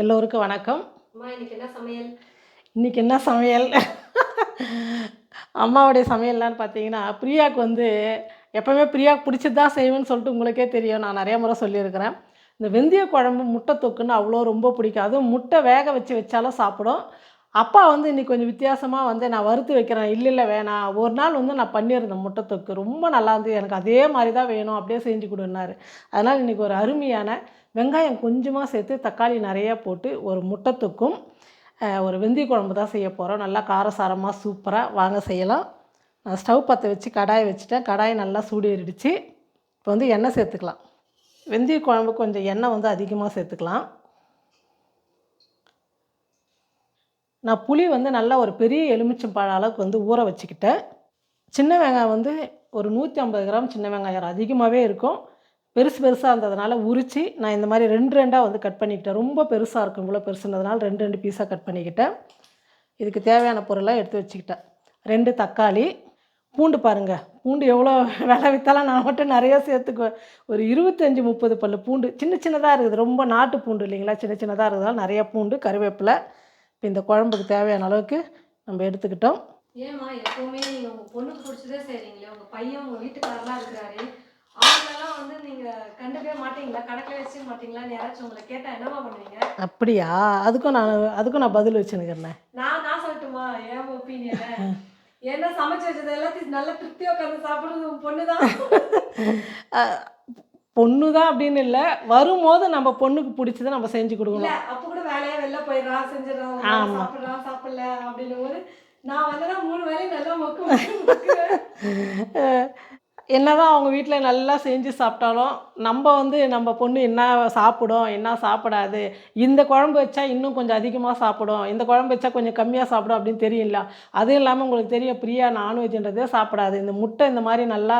எல்லோருக்கும் வணக்கம். அம்மா இன்னைக்கு என்ன சமையல்? இன்றைக்கி என்ன சமையல்? அம்மாவுடைய சமையல்லான்னு பார்த்தீங்கன்னா பிரியாவுக்கு வந்து எப்போவுமே பிரியாவுக்கு பிடிச்சது தான் செய்வேன்னு சொல்லிட்டு உங்களுக்கே தெரியும். நான் நிறைய முறை சொல்லியிருக்கிறேன். இந்த வெந்தய குழம்பு முட்டை தொக்குன்னு அவ்வளோ ரொம்ப பிடிக்கும். அதுவும் முட்டை வேக வச்சு வச்சாலும் சாப்பிடும். அப்பா வந்து இன்றைக்கி கொஞ்சம் வித்தியாசமாக வந்து நான் வறுத்து வைக்கிறேன். இல்லை இல்லை வேணாம். ஒரு நாள் வந்து நான் பண்ணியிருந்தேன் முட்டை தொக்கு ரொம்ப நல்லா இருந்தது எனக்கு அதே மாதிரி தான் வேணும். அப்படியே செஞ்சு கொடுன்னாரு. அதனால் இன்றைக்கி ஒரு அருமையான வெங்காயம் கொஞ்சமாக சேர்த்து தக்காளி நிறையா போட்டு ஒரு முட்டை தொக்கும் ஒரு வெந்தய குழம்பு தான் செய்ய போகிறோம் நல்லா காரசாரமாக சூப்பராக வாங்க செய்யலாம். நான் ஸ்டவ் பற்ற வச்சு கடாயை வச்சுட்டேன். கடாயை நல்லா சூடேறிடுச்சு. இப்போ வந்து எண்ணெய் சேர்த்துக்கலாம். வெந்தய குழம்பு கொஞ்சம் எண்ணெய் வந்து அதிகமாக சேர்த்துக்கலாம். நான் புளி வந்து நல்லா ஒரு பெரிய எலுமிச்சம்பழம் அளவுக்கு வந்து ஊற வச்சுக்கிட்டேன். சின்ன வெங்காயம் வந்து ஒரு நூற்றி ஐம்பது கிராம் சின்ன வெங்காயம் அதிகமாகவே இருக்கும். பெருசு பெருசாக இருந்ததுனால உரித்து நான் இந்த மாதிரி ரெண்டு ரெண்டாக வந்து கட் பண்ணிக்கிட்டேன். ரொம்ப பெருசாக இருக்கும் இவ்வளோ பெருசுன்றதுனால ரெண்டு ரெண்டு பீஸாக கட் பண்ணிக்கிட்டேன். இதுக்கு தேவையான பொருளாக எடுத்து வச்சுக்கிட்டேன். ரெண்டு தக்காளி. பூண்டு பாருங்கள் பூண்டு எவ்வளோ விலை விற்றாலும் நான் மட்டும் நிறையா சேர்த்துக்குவேன். ஒரு இருபத்தஞ்சி முப்பது பல்லு பூண்டு. சின்ன சின்னதாக இருக்குது. ரொம்ப நாட்டு பூண்டு இல்லைங்களா? சின்ன சின்னதாக இருக்கிறதால நிறையா பூண்டு கருவேப்பிலை இப்போ இந்த குழம்புக்கு தேவையான அளவுக்கு நம்ம எடுத்துக்கிட்டோம். ஏம்மா எப்பவுமே நீங்க உங்க பொண்ணுக்கு பிடிச்சதே செய்றீங்களே உங்க பையன் உங்க வீட்டுக்காரலாம் இருக்கிறாரு. அவங்களெல்லாம் வந்து நீங்க கண்டுக்கவே மாட்டீங்களா? கணக்கில் வச்சுக்க மாட்டீங்களான்னு யாராச்சும் உங்களை கேட்டா என்னம்மா பண்ணுவீங்க? அப்படியா? அதுக்கும் நான் அதுக்கும் நான் பதில் வச்சுன்னுக்கிறேன். நான் நான் சொல்லட்டுமா? ஏன் ஒப்பீனியன் ஏன்னா சமைச்சு வச்சது எல்லாத்தையும் நல்ல திருப்தியா உட்காந்து சாப்பிடுறது உன் பொண்ணு தான் பொண்ணு தான் அப்படின்னு இல்லை வரும்போது நம்ம பொண்ணுக்கு பிடிச்சதை நம்ம செஞ்சு கொடுக்கணும் அப்ப கூட வேலையா வெளில போயிடுறான் செஞ்சிடறான் ஒரு நாள் ஆமா. சாப்பிடுறான் சாப்பிடல அப்படின்னும் போது நான் வந்தேன்னா மூணு வேலையும் நல்லா மொக்கு. என்னதான் அவங்க வீட்டில் நல்லா செஞ்சு சாப்பிட்டாலும் நம்ம வந்து நம்ம பொண்ணு என்ன சாப்பிடும் என்ன சாப்பிடாது இந்த குழம்பு வச்சா இன்னும் கொஞ்சம் அதிகமாக சாப்பிடும் இந்த குழம்பு வச்சா கொஞ்சம் கம்மியாக சாப்பிடும் அப்படின்னு தெரியல அதுவும் இல்லாமல் உங்களுக்கு தெரியும் பிரியா நான்வெஜ்ன்றதே சாப்பிடாது இந்த முட்டை இந்த மாதிரி நல்லா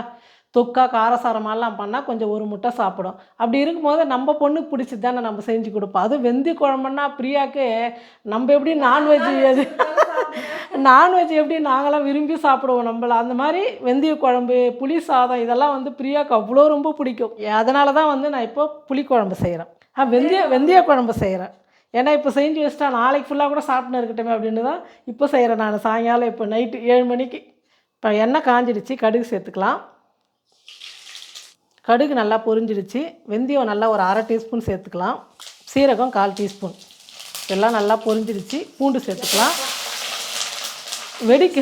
தொக்கா காரசாரமாலாம் பண்ணால் கொஞ்சம் ஒரு முட்டை சாப்பிடும். அப்படி இருக்கும்போது நம்ம பொண்ணுக்கு பிடிச்சது தானே நம்ம செஞ்சு கொடுப்போம். அதுவும் வெந்தி குழம்புன்னா பிரியாக்கு நம்ம எப்படி நான்வெஜ் நான்வெஜ் எப்படி நாங்களாம் விரும்பி சாப்பிடுவோம் நம்மள? அந்த மாதிரி வெந்தய குழம்பு புளி சாதம் இதெல்லாம் வந்து பிரியாக்கு அவ்வளோ ரொம்ப பிடிக்கும். அதனால தான் வந்து நான் இப்போ புளிக்குழம்பு செய்கிறேன் ஆ வெந்தய வெந்தய குழம்பு. செய்கிறேன் ஏன்னா இப்போ செஞ்சு வச்சிட்டா நாளைக்கு ஃபுல்லாக கூட சாப்பிட்டுன்னு இருக்கட்டுமே அப்படின்னு தான் இப்போ செய்கிறேன் நான். சாயங்காலம் இப்போ நைட்டு ஏழு மணிக்கு. இப்போ எண்ணெய் காஞ்சிடுச்சு கடுகு சேர்த்துக்கலாம். கடுகு நல்லா பொரிஞ்சிடுச்சு. வெந்தயம் நல்லா ஒரு அரை டீஸ்பூன் சேர்த்துக்கலாம். சீரகம் கால் டீஸ்பூன். எல்லாம் நல்லா பொரிஞ்சிடுச்சு. பூண்டு சேர்த்துக்கலாம். வெடிக்க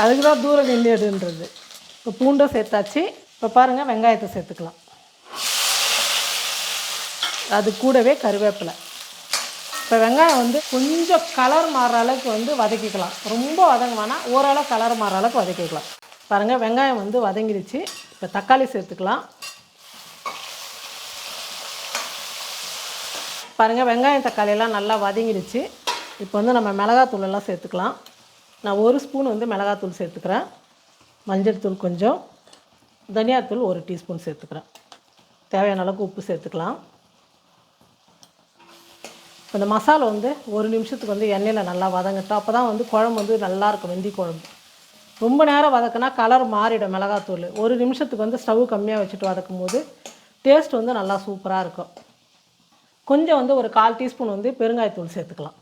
அதுக்கு தான் தூரம் நின்றுடுன்றது இப்போ பூண்டை சேர்த்தாச்சு. இப்போ பாருங்கள் வெங்காயத்தை சேர்த்துக்கலாம். அது கூடவே கருவேப்பிலை. இப்போ வெங்காயம் வந்து கொஞ்சம் கலர் மாறுற அளவுக்கு வந்து வதக்கிக்கலாம். ரொம்ப வதங்க ஓரளவு கலர் மாறுற அளவுக்கு வதக்கிக்கலாம். பாருங்கள் வெங்காயம் வந்து வதங்கிடுச்சு இப்போ தக்காளி சேர்த்துக்கலாம். பாருங்கள் வெங்காயம் தக்காளியெல்லாம் நல்லா வதங்கிடுச்சு இப்போ வந்து நம்ம மிளகாத்தூள் எல்லாம் சேர்த்துக்கலாம். நான் ஒரு ஸ்பூன் வந்து மிளகாத்தூள் சேர்த்துக்கிறேன். மஞ்சள் தூள் கொஞ்சம். தனியாத்தூள் ஒரு டீஸ்பூன் சேர்த்துக்கிறேன். தேவையான அளவுக்கு உப்பு சேர்த்துக்கலாம். இப்போ இந்த மசாலா வந்து ஒரு நிமிஷத்துக்கு வந்து எண்ணெயில் நல்லா வதங்கட்டும். அப்போ தான் வந்து குழம்பு வந்து நல்லாயிருக்கும் வெந்தி குழம்பு ரொம்ப நேரம் வதக்குனா கலர் மாறிடும் மிளகாத்தூள். ஒரு நிமிஷத்துக்கு வந்து ஸ்டவ் கம்மியாக வச்சுட்டு வதக்கும் போது டேஸ்ட் வந்து நல்லா சூப்பராக இருக்கும். கொஞ்சம் வந்து ஒரு கால் டீஸ்பூன் வந்து பெருங்காயத்தூள் சேர்த்துக்கலாம்.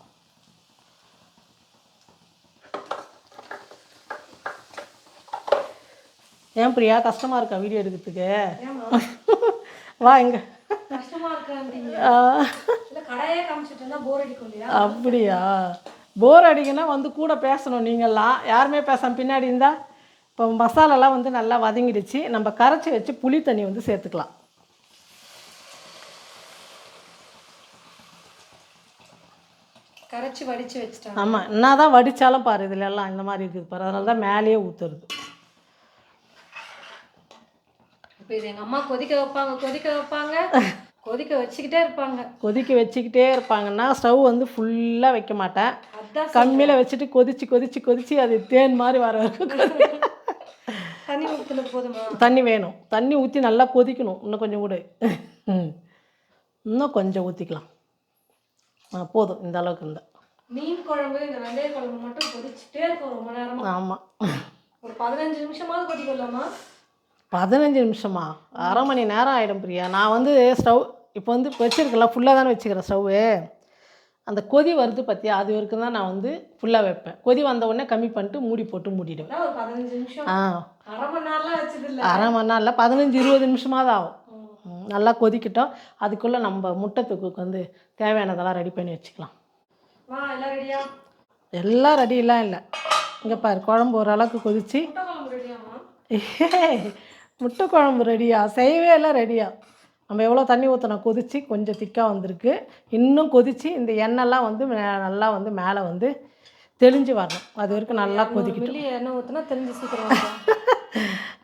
ஏன் பிரியா? கஷ்டமாக இருக்கா வீடியோ எடுக்கிறதுக்கு? வா இங்கே. அப்படியா? போர் அடிக்குன்னா வந்து கூட பேசணும். நீங்கள்லாம் யாருமே பேசாம பின்னாடி இருந்தால் இப்போ மசாலாலாம் வந்து நல்லா வதங்கிடுச்சு. நம்ம கரைச்சி வச்சு புளி தண்ணி வந்து சேர்த்துக்கலாம். கரைச்சி வடிச்சு வச்சுட்டாங்க. ஆமாம் என்ன தான் வடித்தாலும் பாரு இதுல எல்லாம் இந்த மாதிரி இருக்குது பாரு. அதனால தான் மேலேயே ஊற்றுறது இப்போ இது எங்க அம்மா கொதிக்க வைப்பாங்க கொதிக்க வைப்பாங்க. கொதிக்க வச்சுக்கிட்டே இருப்பாங்க. கொதிக்க வச்சுக்கிட்டே இருப்பாங்கன்னா ஸ்டவ் வந்து ஃபுல்லாக வைக்க மாட்டேன். கம்மியில் வச்சுட்டு கொதிச்சு கொதிச்சு கொதிச்சு அது தேன் மாதிரி வர வரைக்கும் தண்ணி போதுமா? தண்ணி வேணும். தண்ணி ஊற்றி நல்லா கொதிக்கணும். இன்னும் கொஞ்சம் கூட. இன்னும் கொஞ்சம் ஊற்றிக்கலாம் ஆ போதும். இந்த அளவுக்கு இருந்தால் மீன் குழம்பு இந்த வெந்தய குழம்பு மட்டும் கொதிச்சுட்டே இருக்கும் ரொம்ப நேரமா. ஆமாம் ஒரு பதினஞ்சு நிமிஷமாவது கொதிக்கலாமா? பதினஞ்சு நிமிஷமா? அரை மணி நேரம் ஆகிடும் பிரியா. நான் வந்து ஸ்டவ் இப்போ வந்து இப்போ வச்சுருக்கலாம் ஃபுல்லாக தானே வச்சுக்கிறேன் ஸ்டவ்வு. அந்த கொதி வருது பார்த்தியா அது வரைக்கும் தான் நான் வந்து ஃபுல்லாக வைப்பேன். கொதி வந்த உடனே கம்மி பண்ணிட்டு மூடி போட்டு மூடிடுவேன். ஆ. அரை மணி இல்ல பதினஞ்சு இருபது நிமிஷமாவது ஆகும். ம். ம், நல்லா கொதிக்கிட்டோம். அதுக்குள்ளே நம்ம முட்டை தொக்குக்கு வந்து தேவையானதெல்லாம் ரெடி பண்ணி வச்சுக்கலாம். எல்லாம் ரெடியா எல்லாம் ரெடியெல்லாம் இல்லை. இங்கே பாரு குழம்பு ஓரளவுக்கு கொதிச்சு. முட்டை குழம்பு ரெடியா செய்யவே இல்லை ரெடியா நம்ம எவ்வளோ தண்ணி ஊற்றினோம் கொதிச்சு கொஞ்சம் திக்காக வந்திருக்கு. இன்னும் கொதிச்சு இந்த எண்ணெய்லாம் வந்து நல்லா வந்து மேலே வந்து தெளிஞ்சு வரணும். அது வரைக்கும் நல்லா கொதிக்கட்டும். வெளியே எண்ணெய் ஊற்றினா தெரிஞ்சு சீக்கிரம்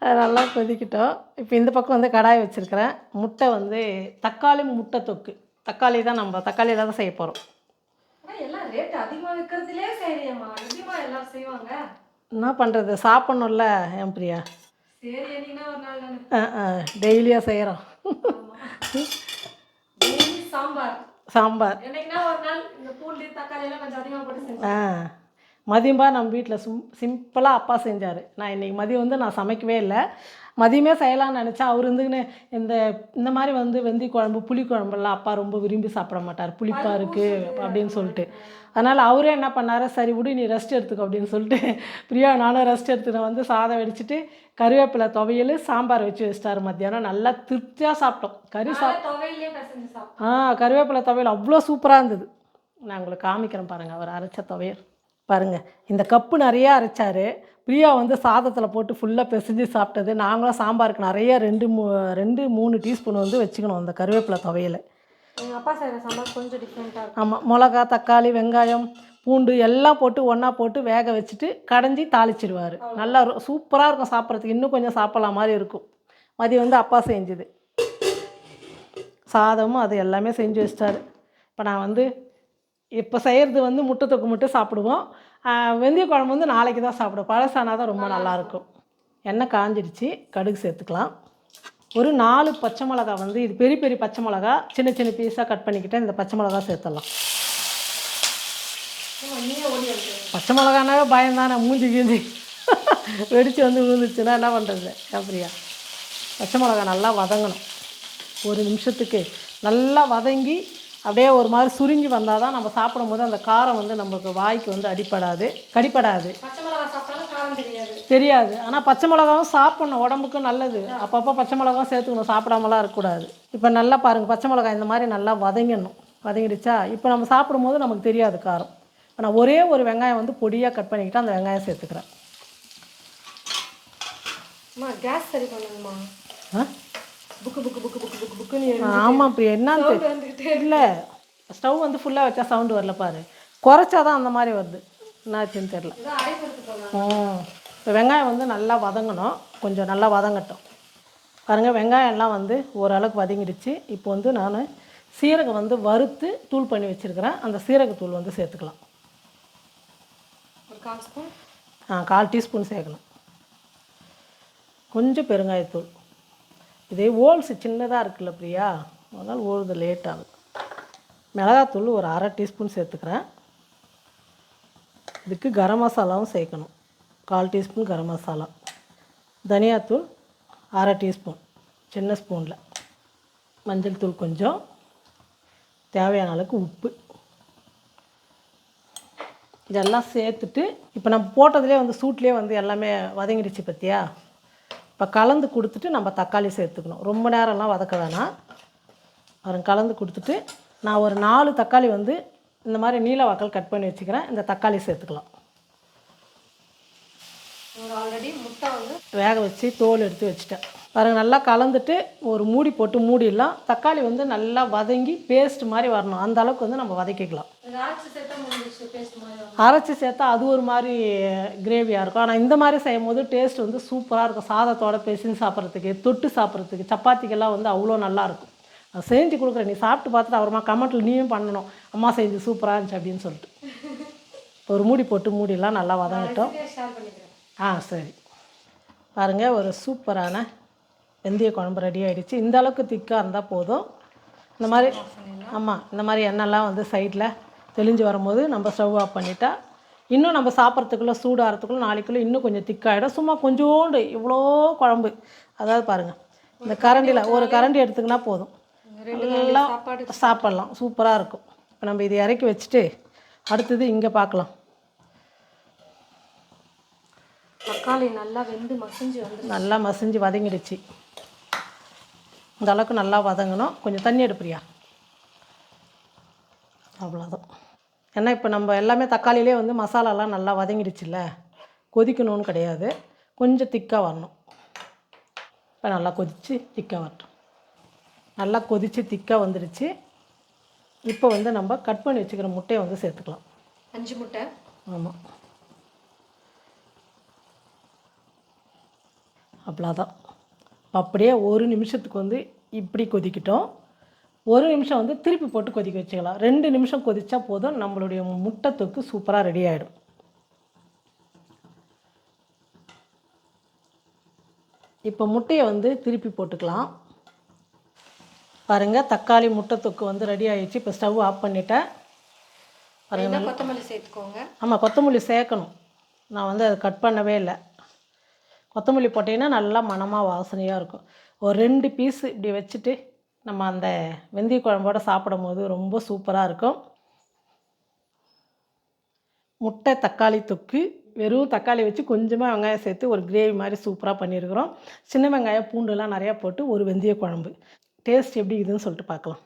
நல்லா கொதிக்கிட்டோம். இப்போ இந்த பக்கம் வந்து கடாய் வச்சுருக்கிறேன். முட்டை வந்து தக்காளி முட்டை தொக்கு. தக்காளி தான் நம்ம தக்காளியில் தான் செய்ய போகிறோம் எல்லாம் ரேட் அதிகமா விற்கிறதுலே செய்யறியம்மா. எப்படிமா எல்லாரும் செய்வாங்க. என்ன பண்ணுறது சாப்பிட்ணும்ல என் பிரியா? சரி என்னைக்குன்னா ஒரு நாள் டெய்லியாக செய்கிறோம் சாம்பார். சாம்பார். என்னைக்குன்னா ஒரு நாள் இந்த பூண்டு தக்காளி எல்லாம் கொஞ்சம் அதிகமா போட்டு செஞ்சேன். ஆ. மதியம்பா நம்ம வீட்டில் சிம் சிம்பிளாக அப்பா செஞ்சார். நான் இன்றைக்கி மதியம் வந்து நான் சமைக்கவே இல்லை. மதியமே செய்யலாம்னு நினச்சா அவர் வந்துக்கின்னு இந்த இந்த மாதிரி வந்து வெந்தய குழம்பு புளி குழம்புலாம் அப்பா ரொம்ப விரும்பி சாப்பிட மாட்டார். புளிப்பாக இருக்குது அப்படின்னு சொல்லிட்டு. அதனால் அவரே என்ன பண்ணாரு சரி விடு நீ ரெஸ்ட் எடுத்துக்கோ அப்படின்னு சொல்லிட்டு பிரியா நானும் ரெஸ்ட் எடுத்துக்கிட்டு வந்து சாதம் வடிச்சிட்டு கருவேப்பிலை துவையல் சாம்பார் வச்சு வச்சிட்டாரு மத்தியானம். நல்லா திருப்தியாக சாப்பிட்டோம். கறி சாப் காலை துவையிலே பிசைஞ்சு சாப்பிட்டேன் ஆ கருவேப்பிலை துவையல் அவ்வளோ சூப்பராக இருந்தது. நான் உங்களுக்கு காமிக்கிறேன் பாருங்கள் அவர் அரைச்ச துவையல். பாருங்கள் இந்த கப்பு நிறையா அரைச்சாரு. பிரியா வந்து சாதத்தில் போட்டு ஃபுல்லாக பிசைஞ்சு சாப்பிட்டது. நாங்களும் சாம்பாருக்கு நிறைய ரெண்டு மூ ரெண்டு மூணு டீஸ்பூன் வந்து வச்சுக்கணும் அந்த கருவேப்பிலை துவையல். எங்கள் அப்பா செய்கிற சாம்பார் கொஞ்சம் டிஃப்ரெண்ட்டாக இருக்கும். ஆமாம் மிளகா தக்காளி வெங்காயம் பூண்டு எல்லாம் போட்டு ஒன்றா போட்டு வேக வச்சுட்டு கடைஞ்சி தாளிச்சிடுவார் நல்லா சூப்பராக இருக்கும் சாப்பிட்றதுக்கு. இன்னும் கொஞ்சம் சாப்பிட்லாம் மாதிரி இருக்கும். மதியம் வந்து அப்பா செஞ்சுது. சாதமும் அது எல்லாமே செஞ்சு வச்சிட்டாரு. இப்போ நான் வந்து இப்போ செய்கிறது வந்து முட்டை தொக்கு மட்டும் சாப்பிடுவோம். வெந்தய குழம்பு வந்து நாளைக்கு தான் சாப்பிடுவோம். பழசானா தான் ரொம்ப நல்லாயிருக்கும் எண்ணெய் காஞ்சிடுச்சு. கடுகு சேர்த்துக்கலாம். ஒரு நாலு பச்சை மிளகா வந்து இது பெரிய பெரிய பச்சை மிளகா சின்ன சின்ன பீஸாக கட் பண்ணிக்கிட்டு இந்த பச்சை மிளகா சேர்த்துடலாம். பச்சை மிளகானாவே பயம்தானே மூஞ்சி கீஞ்சி. வெடித்து வந்து விழுந்துச்சுன்னா என்ன பண்ணுறது அப்படியா? பச்சை மிளகா நல்லா வதங்கணும். ஒரு நிமிஷத்துக்கு நல்லா வதங்கி அப்படியே ஒரு மாதிரி சுருங்கி வந்தால் தான் நம்ம சாப்பிடும் போது அந்த காரம் வந்து நமக்கு வாய்க்கு வந்து அடிப்படாது கடிப்படாது. தெரியாது. ஆனால் பச்சை மிளகாவும் சாப்பிடணும் உடம்புக்கும் நல்லது. அப்பப்போ பச்சை மிளகாவும் சேர்த்துக்கணும் சாப்பிடாமலாம் இருக்கக்கூடாது. இப்போ நல்லா பாருங்கள் பச்சை மிளகாய் இந்த மாதிரி நல்லா வதங்கிடணும் வதங்கிடுச்சா? இப்போ நம்ம சாப்பிடும்போது நமக்கு தெரியாது காரம். இப்போ நான் ஒரே ஒரு வெங்காயம் வந்து பொடியாக கட் பண்ணிக்கிட்டு அந்த வெங்காயம் சேர்த்துக்கிறேன். கேஸ் சரி பண்ணுங்கம்மா ஆ? Book book book book book புக்குன்னு ஆமாம் பிரியா என்னன்னு வந்துக்கிட்டே இல்லை ஸ்டவ் வந்து ஃபுல்லாக வச்சா சவுண்டு வரல பாரு. குறைச்சா தான் அந்த மாதிரி வருது. என்னாச்சுன்னு தெரில ம். இப்போ வெங்காயம் வந்து நல்லா வதங்கணும். கொஞ்சம் நல்லா வதங்கட்டும். பாருங்கள் வெங்காயம் எல்லாம் வந்து ஓரளவுக்கு வதங்கிடுச்சு. இப்போ வந்து நான் சீரகம் வந்து வறுத்து தூள் பண்ணி வச்சுருக்கிறேன். அந்த சீரகத்தூள் வந்து சேர்த்துக்கலாம். கால் ஸ்பூன்? ஆ கால் டீஸ்பூன் சேர்க்கணும். கொஞ்சம் பெருங்காயத்தூள். இதே ஓல்ஸ் சின்னதாக இருக்குல்ல பிரியா? அதனால் ஓடுது லேட் ஆகுது. மிளகாத்தூள் ஒரு அரை டீஸ்பூன் சேர்த்துக்கிறேன். இதுக்கு கரம் மசாலாவும் சேர்க்கணும். கால் டீஸ்பூன் கரம் மசாலா. தனியாத்தூள் அரை டீஸ்பூன். சின்ன ஸ்பூனில். மஞ்சள் தூள் கொஞ்சம். தேவையான அளவுக்கு உப்பு. இதெல்லாம் சேர்த்துட்டு இப்போ நம்ம போட்டதுலேயே வந்து சூட்லேயே வந்து எல்லாமே வதங்கிடுச்சு பற்றியா இப்போ கலந்து கொடுத்துட்டு நம்ம தக்காளி சேர்த்துக்கணும். ரொம்ப நேரம்லாம் வதக்க வேணாம். அப்புறம் கலந்து கொடுத்துட்டு நான் ஒரு நாலு தக்காளி வந்து இந்த மாதிரி நீல வாக்கல் கட் பண்ணி வச்சுக்கிறேன். இந்த தக்காளி சேர்த்துக்கலாம். ஆல்ரெடி முட்டை வந்து வேக வச்சு தோல் எடுத்து வச்சுட்டேன். பாருங்க நல்லா கலந்துட்டு ஒரு மூடி போட்டு மூடிடலாம். தக்காளி வந்து நல்லா வதங்கி பேஸ்ட் மாதிரி வரணும். அந்த அளவுக்கு வந்து நம்ம வதக்கிக்கலாம். அரைச்சி சேர்த்தா அது ஒரு மாதிரி கிரேவியாக இருக்கும். ஆனால் இந்த மாதிரி செய்யும் போது டேஸ்ட் வந்து சூப்பராக இருக்கும். சாதத்தோட பேசின்னு சாப்பிட்றதுக்கு தொட்டு சாப்பிட்றதுக்கு சப்பாத்திக்கெல்லாம் வந்து அவ்வளோ நல்லாயிருக்கும் செஞ்சு கொடுக்குறேன். நீ சாப்பிட்டு பார்த்துட்டு அப்புறமா கமெண்ட்டில் நீயும் பண்ணணும். அம்மா செஞ்சு சூப்பராக இருந்துச்சு அப்படின்னு சொல்லிட்டு. ஒரு மூடி போட்டு மூடிலாம் நல்லா வதங்கட்டும். ஆ சரி. பாருங்கள் ஒரு சூப்பரான வெந்தய குழம்பு ரெடி ஆயிடுச்சு. இந்த அளவுக்கு திக்காக இருந்தால் போதும். இந்த மாதிரி ஆமாம் இந்த மாதிரி எண்ணெய்லாம் வந்து சைடில் தெளிஞ்சு வரும்போது நம்ம ஸ்டவ் ஆஃப் பண்ணிட்டா இன்னும் நம்ம சாப்பிட்றதுக்குள்ளே சூடாகிறதுக்குள்ள நாளைக்குள்ளே இன்னும் கொஞ்சம் திக்காகிடும் சும்மா கொஞ்சோண்டு இவ்வளோ குழம்பு. அதாவது பாருங்கள் இந்த கரண்டியில் ஒரு கரண்டி எடுத்துக்கினா போதும். நல்லா சாப்பாடு சாப்பிட்லாம். சூப்பராக இருக்கும். இப்போ நம்ம இதை இறக்கி வச்சுட்டு அடுத்தது இங்கே பார்க்கலாம். தக்காளி நல்லா வெந்து மசிஞ்சு வந்து நல்லா மசிஞ்சு வதங்கிடுச்சு. இந்த அளவுக்கு நல்லா வதங்கணும். கொஞ்சம் தண்ணி எடுப்பிரியா? அவ்வளோதான் ஏன்னா இப்போ நம்ம எல்லாமே தக்காளியிலே வந்து மசாலாலாம் நல்லா வதங்கிடுச்சுல்ல? கொதிக்கணும்னு கிடையாது. கொஞ்சம் திக்காக வரணும். இப்போ நல்லா கொதித்து திக்காக வரட்டும். நல்லா கொதித்து திக்காக வந்துடுச்சு இப்போ வந்து நம்ம கட் பண்ணி வச்சுக்கிற முட்டையை வந்து சேர்த்துக்கலாம். அஞ்சு முட்டை. ஆமாம் அவ்வளோதான் அப்படியே ஒரு நிமிஷத்துக்கு வந்து இப்படி கொதிக்கிட்டோம். ஒரு நிமிஷம் வந்து திருப்பி போட்டு கொதிக்க வச்சுக்கலாம். ரெண்டு நிமிஷம் கொதிச்சா போதும். நம்மளுடைய முட்டை தொக்கு சூப்பராக ரெடி ஆகிடும் இப்போ முட்டையை வந்து திருப்பி போட்டுக்கலாம். பாருங்கள் தக்காளி முட்டை தொக்கு வந்து ரெடி ஆயிடுச்சு. இப்போ ஸ்டவ் ஆஃப் பண்ணிட்டேன். என்ன கொத்தமல்லி சேர்த்துக்கோங்க. ஆமாம் கொத்தமல்லி சேர்க்கணும். நான் வந்து அதை கட் பண்ணவே இல்லை. கொத்தமல்லி போட்டிங்கன்னா நல்லா மணமாக வாசனையாக இருக்கும். ஒரு ரெண்டு பீஸ் இப்படி வச்சுட்டு நம்ம அந்த வெந்தய குழம்போட சாப்பிடும் போது ரொம்ப சூப்பராக இருக்கும். முட்டை தக்காளி தொக்கு வெறும் தக்காளி வச்சு கொஞ்சமாக வெங்காயம் சேர்த்து ஒரு கிரேவி மாதிரி சூப்பராக பண்ணியிருக்கிறோம். சின்ன வெங்காயம் பூண்டுலாம் நிறையா போட்டு ஒரு வெந்தய குழம்பு. டேஸ்ட் எப்படி இதுன்னு சொல்லிட்டு பார்க்கலாம்.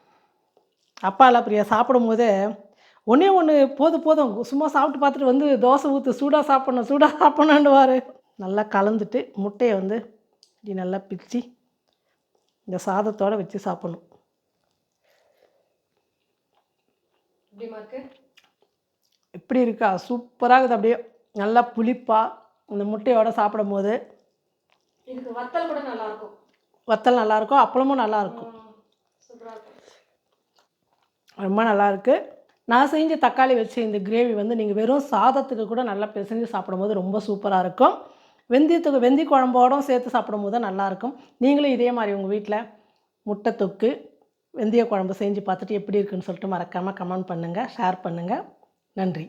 அப்பாலாம் பிரியா சாப்பிடும் போதே ஒன்றே ஒன்று போதும் போதும். சும்மா சாப்பிட்டு பார்த்துட்டு வந்து தோசை ஊற்று சூடாக சாப்பிட்ணும் சூடாக சாப்பிட்ணுன்னுவார் நல்லா கலந்துட்டு முட்டையை வந்து இப்படி நல்லா பிச்சு இந்த சாதத்தோடு வச்சு சாப்பிட்ணும். எப்படி இருக்கா? சூப்பராக இருக்குது. அப்படியே நல்லா புளிப்பாக இந்த முட்டையோட சாப்பிடும் போது இதுக்கு வத்தல் கூட நல்லா இருக்கும் வத்தல் நல்லாயிருக்கும் அப்பளமும் நல்லாயிருக்கும் ரொம்ப நல்லா இருக்கு நான் செஞ்ச தக்காளி வச்சு இந்த கிரேவி வந்து நீங்கள் வெறும் சாதத்துக்கு கூட நல்லா பிசைஞ்சு சாப்பிடும்போது ரொம்ப சூப்பராக இருக்கும். வெந்தயத்துக்கு வெந்தி குழம்போடும் சேர்த்து சாப்பிடும்போது நல்லாயிருக்கும். நீங்களும் இதே மாதிரி உங்கள் வீட்டில் முட்டை தொக்கு வெந்தய குழம்பு செஞ்சு பார்த்துட்டு எப்படி இருக்குன்னு சொல்லிட்டு மறக்காமல் கமெண்ட் பண்ணுங்கள் ஷேர் பண்ணுங்கள் நன்றி.